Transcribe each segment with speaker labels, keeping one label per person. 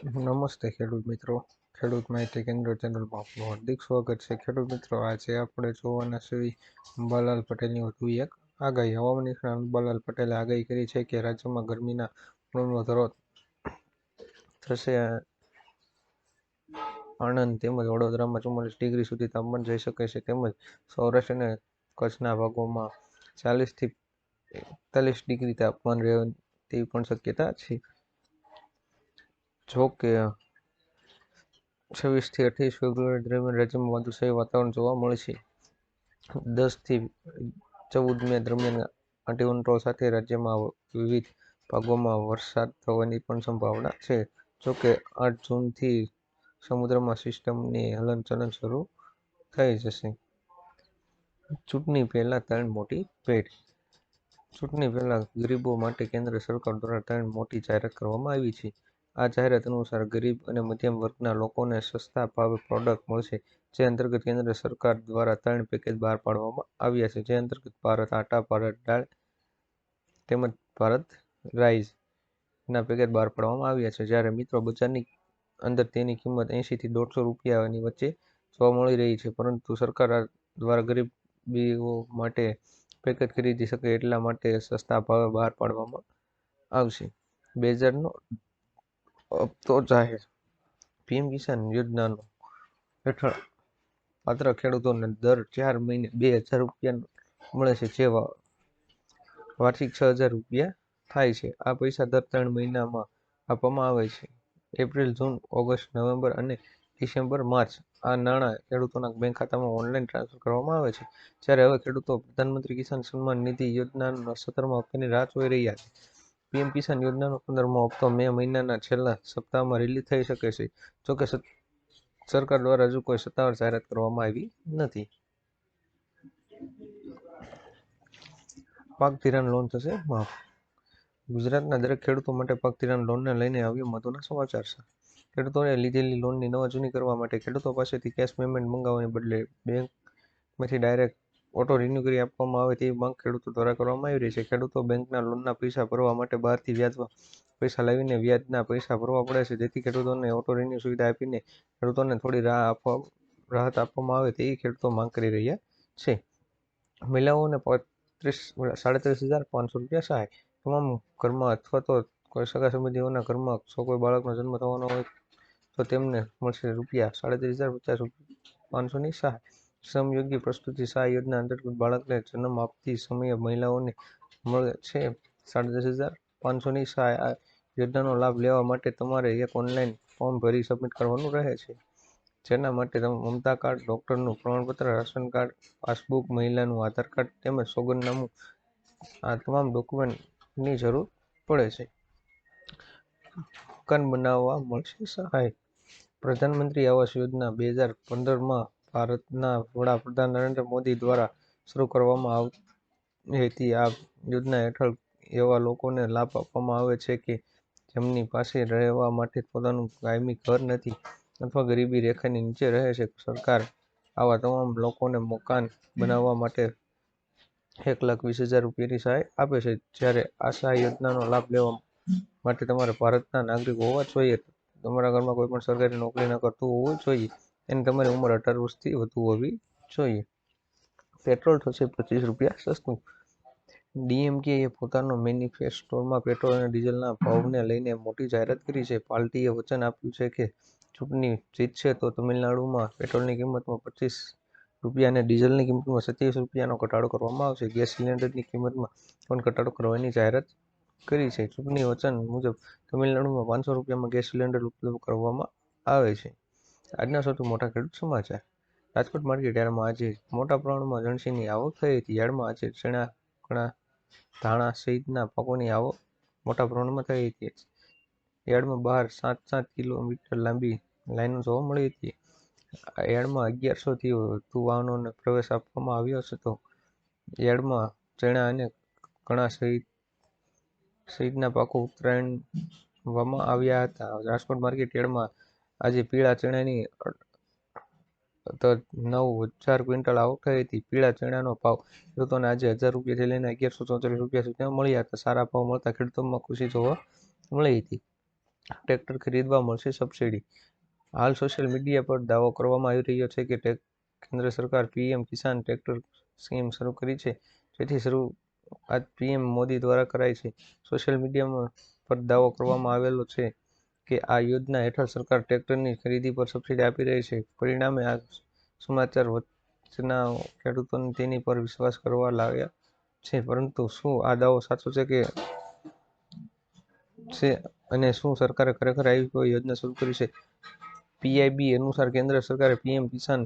Speaker 1: નમસ્તે ખેડૂત મિત્રો. ખેડૂત માહિતી કેન્દ્ર ચેનલમાં આપનું હાર્દિક સ્વાગત છે. ખેડૂત મિત્રો, આજે આપણે જોવાના શ્રી અંબાલાલ પટેલની વધુ એક આગાહી. હવામાન નિષ્ણાત અંબાલાલ પટેલે આગાહી કરી છે કે રાજ્યમાં ગરમીના પ્રમાણમાં વધારો થશે. આણંદ તેમજ વડોદરામાં ચુમ્માલીસ ડિગ્રી સુધી તાપમાન જઈ શકે છે. તેમજ સૌરાષ્ટ્ર અને કચ્છના ભાગોમાં ચાલીસથી એકતાલીસ ડિગ્રી તાપમાન રહે તેવી પણ શક્યતા છે. જો કે છવ્વીસથી અઠ્યાવીસ ફેબ્રુઆરી દરમિયાન રાજ્યમાં વાદળછાયું વાતાવરણ જોવા મળશે દસથી ચૌદ મે દરમિયાન આંટી સાથે રાજ્યમાં વિવિધ ભાગોમાં વરસાદ થવાની પણ સંભાવના છે. જો કે આઠ જૂનથી સમુદ્રમાં સિસ્ટમની હલનચલન શરૂ થઈ જશે. ચૂંટણી પહેલાં ત્રણ મોટી ભેટ. ચૂંટણી પહેલાં ગરીબો માટે કેન્દ્ર સરકાર દ્વારા ત્રણ મોટી જાહેરાત કરવામાં આવી છે. આ જાહેરાત અનુસાર ગરીબ અને મધ્યમ વર્ગના લોકોને સસ્તા ભાવે પ્રોડક્ટ મળશે, જે અંતર્ગત કેન્દ્ર સરકાર દ્વારા ત્રણ પેકેજ બહાર પાડવામાં આવ્યા છે. જે અંતર્ગત ભારત આટા, ભારત દાળ તેમજ ભારત રાઈસના પેકેજ બહાર પાડવામાં આવ્યા છે. જ્યારે મિત્રો બજારની અંદર તેની કિંમત એંશીથી દોઢસો રૂપિયાની વચ્ચે જોવા મળી રહી છે. પરંતુ સરકાર દ્વારા ગરીબીઓ માટે પેકેજ ખરીદી શકે એટલા માટે સસ્તા ભાવે બહાર પાડવામાં આવશે. બે હજારનો હપ્તો જાહેર. પીએમ કિસાન યોજનાનો હેઠળ પાત્ર ખેડૂતોને દર ચાર મહિને બે હજાર રૂપિયા મળે છે જે વાર્ષિક છ હજાર રૂપિયા થાય છે. આ પૈસા દર ત્રણ મહિનામાં આપવામાં આવે છે. એપ્રિલ, જૂન, ઓગસ્ટ, નવેમ્બર અને ડિસેમ્બર, માર્ચ આ નાણાં ખેડૂતોના બેંક ખાતામાં ઓનલાઈન ટ્રાન્સફર કરવામાં આવે છે. જ્યારે હવે ખેડૂતો પ્રધાનમંત્રી કિસાન સન્માન નિધિ યોજનાના સત્તરમા હપ્તાની રાહ જોઈ રહ્યા છે. પીએમ કિસાન યોજનાનો પંદરમો હપ્તો મે મહિનાના છેલ્લા સપ્તાહમાં રિલીઝ થઈ શકે છે. જોકે સરકાર દ્વારા હજુ કોઈ સત્તાવાર જાહેરાત કરવામાં આવી નથી. પાક ધિરાણ લોન થશે? માફ. ગુજરાતના દરેક ખેડૂતો માટે પાક ધિરાણ લોનને લઈને આવ્યા મહત્વના સમાચાર છે. ખેડૂતોએ લીધેલી લોનની નવા જૂની કરવા માટે ખેડૂતો પાસેથી કેશ પેમેન્ટ મંગાવવાને બદલે બેંકમાંથી ડાયરેક્ટ ઓટો રિન્યુ કરી આપવામાં આવે તેવી માંગ ખેડૂતો દ્વારા કરવામાં આવી રહી છે. ખેડૂતો બેંકના લોનના પૈસા ભરવા માટે બહારથી વ્યાજમાં પૈસા લાવીને વ્યાજના પૈસા ભરવા પડે છે. જેથી ખેડૂતોને ઓટો રિન્યુ સુવિધા આપીને ખેડૂતોને થોડી રાહ આપવા, રાહત આપવામાં આવે તેવી ખેડૂતો માંગ કરી રહ્યા છે. મહિલાઓને ત્રીસ સાડત્રીસ હજાર પાંચસો રૂપિયા સહાય. તમામ ઘરમાં અથવા તો કોઈ સગા સંબંધીઓના ઘરમાં જો કોઈ બાળકનો જન્મ થવાનો હોય તો તેમને મળશે રૂપિયા સાડત્રીસ હજાર પચાસ પાંચસોની સહાય. શ્રમયોગી પ્રસ્તુતિ સહાય યોજના અંતર્ગત બાળકને જન્મ આપતી સમયે મહિલાઓને મળે છે. સાડત્રીસ હજાર પાંચસોની સહાય આ યોજનાનો લાભ લેવા માટે તમારે એક ઓનલાઈન ફોર્મ ભરી સબમિટ કરવાનું રહે છે. જેના માટે તમે મમતા કાર્ડ, ડૉક્ટરનું પ્રમાણપત્ર, રાશન કાર્ડ, પાસબુક, મહિલાનું આધાર કાર્ડ તેમજ સોગંદનામું આ તમામ ડોક્યુમેન્ટની જરૂર પડે છે. મકાન બનાવવા મળશે સહાય. પ્રધાનમંત્રી આવાસ યોજના બે હજાર પંદરમાં ભારતના વડાપ્રધાન નરેન્દ્ર મોદી દ્વારા શરૂ કરવામાં આવી હતી. આ યોજના હેઠળ એવા લોકોને લાભ આપવામાં આવે છે કે જેમની પાસે રહેવા માટે પોતાનું કાયમી ઘર નથી અથવા ગરીબી રેખાની નીચે રહે છે. સરકાર આવા તમામ લોકોને મકાન બનાવવા માટે એક લાખ વીસ હજાર રૂપિયાની સહાય આપે છે. જ્યારે આ સહાય યોજનાનો લાભ લેવા માટે તમારે ભારતના નાગરિક હોવા જોઈએ. તમારા ઘરમાં કોઈ પણ સરકારી નોકરી ન કરતું હોવું જોઈએ. અને તમારી ઉંમર અઢાર વર્ષથી વધુ હોવી જોઈએ. પેટ્રોલ થશે પચીસ રૂપિયા સસ્તું. ડીએમકેએ પોતાનો મેનિફેસ્ટોમાં પેટ્રોલ અને ડીઝલના ભાવને લઈને મોટી જાહેરાત કરી છે. પાર્ટીએ વચન આપ્યું છે કે ચૂંટણી જીતશે તો તમિલનાડુમાં પેટ્રોલની કિંમતમાં પચીસ રૂપિયા અને ડીઝલની કિંમતમાં સત્યાવીસ રૂપિયાનો ઘટાડો કરવામાં આવશે. ગેસ સિલિન્ડરની કિંમતમાં પણ ઘટાડો કરવાની જાહેરાત કરી છે. ચૂંટણી વચન મુજબ તમિલનાડુમાં પાંચસો રૂપિયામાં ગેસ સિલિન્ડર ઉપલબ્ધ કરવામાં આવે છે. આજના સૌથી મોટા ખેડૂત સમાચાર. રાજકોટ માર્કેટ યાર્ડમાં આજે મોટા પ્રમાણમાં જણસીની આવક થઈ હતી. યાર્ડમાં આજે ચણા કણા ધાણા સહિતના પાકોની આવક મોટા પ્રમાણમાં થઈ હતી. યાર્ડમાં બહાર સાત સાત કિલોમીટર લાંબી લાઈનો જોવા મળી હતી. યાર્ડમાં અગિયારસોથી વધુ વાહનોને પ્રવેશ આપવામાં આવ્યો હતો યાર્ડમાં ચણા અને કણા સહિત, સહિતના પાકો ઉતરાવવામાં આવ્યા હતા. રાજકોટ માર્કેટ યાર્ડમાં આજે પીળા ચણાની નવ હજાર ક્વિન્ટલ આવક થઈ હતી. પીળા ચણાનો ભાવ ખેડૂતોને આજે હજાર રૂપિયાથી લઈને અગિયારસો ચોચાલીસ રૂપિયા સુધી મળ્યા હતા. સારા ભાવ મળતા ખેડૂતોમાં ખુશી જોવા મળી હતી. ટ્રેક્ટર ખરીદવા મળશે સબસિડી. હાલ સોશિયલ મીડિયા પર દાવો કરવામાં આવી રહ્યો છે કે કેન્દ્ર સરકાર પીએમ કિસાન ટ્રેક્ટર સ્કીમ શરૂ કરી છે. જેથી શરૂ, આજ પીએમ મોદી દ્વારા કરાઈ છે. સોશિયલ મીડિયામાં પર દાવો કરવામાં આવેલો છે. કે આ યોજના હેઠળ સરકાર ટ્રેક્ટરની ખરીદી પર સબસિડી આપી રહી છે. પરિણામે આ સમાચાર વચ્ચેના ખેડૂતોને તેની પર વિશ્વાસ કરવા લાગ્યા છે. પરંતુ શું આ દાવો સાચો છે કે છે અને શું સરકારે ખરેખર આવી કોઈ યોજના શરૂ કરી છે? પીઆઈબી અનુસાર કેન્દ્ર સરકારે પીએમ કિસાન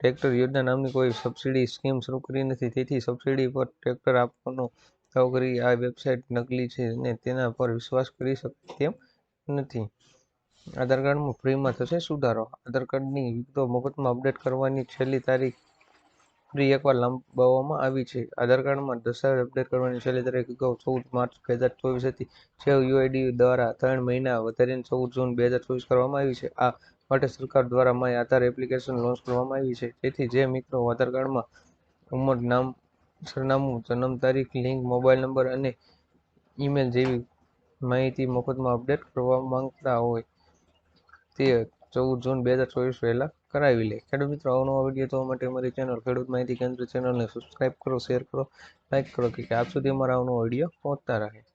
Speaker 1: ટ્રેક્ટર યોજના નામની કોઈ સબસિડી સ્કીમ શરૂ કરી નથી. તેથી સબસિડી પર ટ્રેક્ટર આપવાનો દાવો કરી આ વેબસાઇટ નકલી છે અને તેના પર વિશ્વાસ કરી શકે તેમ નથી. આધાર કાર્ડમાં ફ્રીમાં થશે સુધારો. આધાર કાર્ડની વિગતો મફતમાં અપડેટ કરવાની છેલ્લી તારીખ ફ્રી એકવાર લંબાવવામાં આવી છે. આધાર કાર્ડમાં દસ્તાવેજ અપડેટ કરવાની છેલ્લી તારીખ અગાઉ ચૌદ માર્ચ બે હજાર ચોવીસ હતી, જે યુઆઈડી દ્વારા ત્રણ મહિના વધારીને ચૌદ જૂન બે હજાર ચોવીસ કરવામાં આવી છે. આ માટે સરકાર દ્વારા માય આધાર એપ્લિકેશન લોન્ચ કરવામાં આવી છે. જેથી જે મિત્રો આધાર કાર્ડમાં ઉંમર, નામ, સરનામું, જન્મ તારીખ, લિંક, મોબાઈલ નંબર અને ઈમેલ જેવી માહિતી મફતમાં અપડેટ કરવા માંગતા હોય. તે ચૌદ જૂન બે હજાર ચોવીસ પહેલા કરાવી લે. ખેડૂત મિત્રો અવનવા વીડિયો જોવા માટે અમારી ચેનલ ખેડૂત માહિતી કેન્દ્ર ચેનલને સબસ્ક્રાઇબ કરો શેર કરો લાઇક કરો, કે આપ સુધી અમારા અવનવા વીડિયો પહોંચતા રહે.